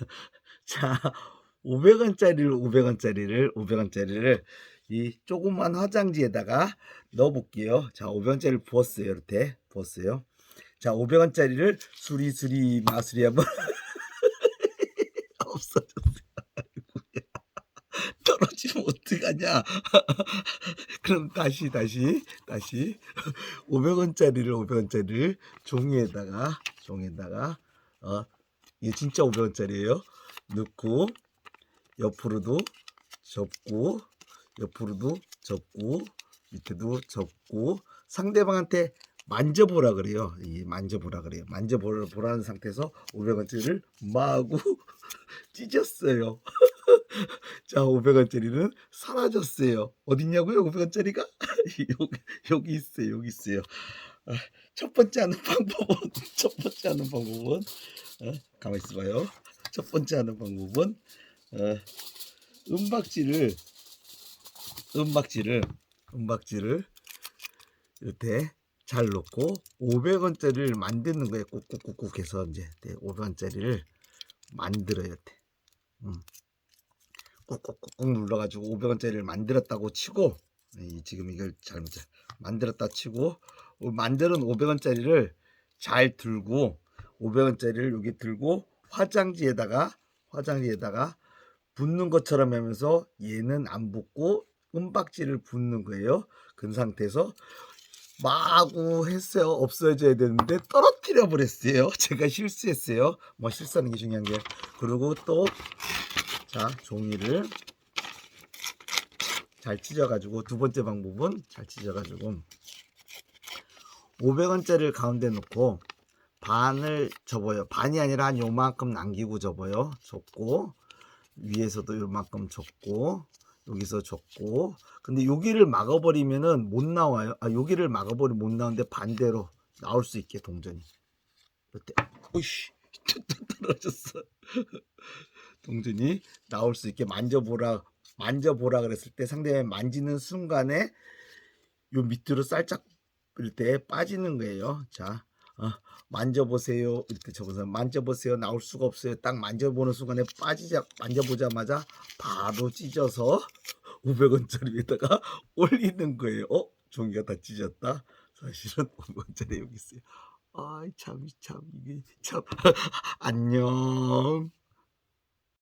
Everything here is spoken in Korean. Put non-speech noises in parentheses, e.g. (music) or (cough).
(laughs) 자, 500원짜리를 500원짜리를 500원짜리를 이 조그만 화장지에다가 넣어 볼게요. 자, 500원짜리를 부었어요. 이렇게 부었어요. 자, 500원짜리를 수리수리 마수리 한번 (laughs) 없어졌어요. (laughs) 떨어지면 어떡하냐? 그럼 다시 다시 다시 500원짜리를 500원짜리를 종이에다가 종이에다가 어 이게 진짜 500원짜리예요. 넣고 옆으로도 접고 옆으로도 접고 밑에도 접고 상대방한테 만져보라 그래요. 이 만져보라 그래요. 만져보라는 상태에서 500원짜리를 마구 (laughs) 찢었어요. (laughs) 자, 500원짜리는 사라졌어요. 어딨냐고요? 500원짜리가? (laughs) 여기, 여기 있어요. 여기 있어요. 아, 첫 번째 하는 (laughs) 방법은 첫 번째 하는 방법은 어, 가만 있어 봐요. 첫 번째 하는 방법은 어, 은박지를 은박지를 은박지를 이렇게 잘 놓고 500원짜리를 만드는 거예요. 꾹꾹꾹꾹 해서 이제 500원짜리를 만들어요. 이렇게. 음. 꾹꾹꾹꾹 눌러가지고 500원짜리를 만들었다고 치고 이, 지금 이걸 잘못 만들었다 치고 어, 만드는 500원짜리를 잘 들고 500원짜리를 여기 들고 화장지에다가 화장지에다가 붓는 것처럼 하면서 얘는 안 붓고 은박지를 붓는 거예요. 그 상태에서 마구 했어요. 없어져야 되는데 떨어뜨려 버렸어요. (laughs) 제가 실수했어요. 뭐 실수하는 게 중요한 게. 그리고 또 자, 종이를 잘 찢어 가지고 두 번째 방법은 잘 찢어 가지고 500원짜리를 가운데 놓고 반을 접어요. 반이 아니라 한 요만큼 남기고 접어요. 접고 위에서도 요만큼 접고 여기서 접고 근데 여기를 막아버리면은 못 나와요. 아 여기를 막아버리면 못 나오는데 반대로 나올 수 있게 동전이. 어때? 오이씨 또 떨어졌어. (laughs) 동전이 나올 수 있게 만져보라 만져보라 그랬을 때 상대방이 만지는 순간에 요 밑으로 살짝 이렇게 빠지는 거예요. 자, 어, 만져보세요. 이렇게 적어서 만져보세요. 나올 수가 없어요. 딱 만져보는 순간에 빠지자 만져보자마자 바로 찢어서 500원짜리에다가 (laughs) 올리는 거예요. 어? 종이가 다 찢었다. 사실은 (laughs) 500원짜리 여기 있어요. 아이 참, 참 이게 참 (laughs) 안녕.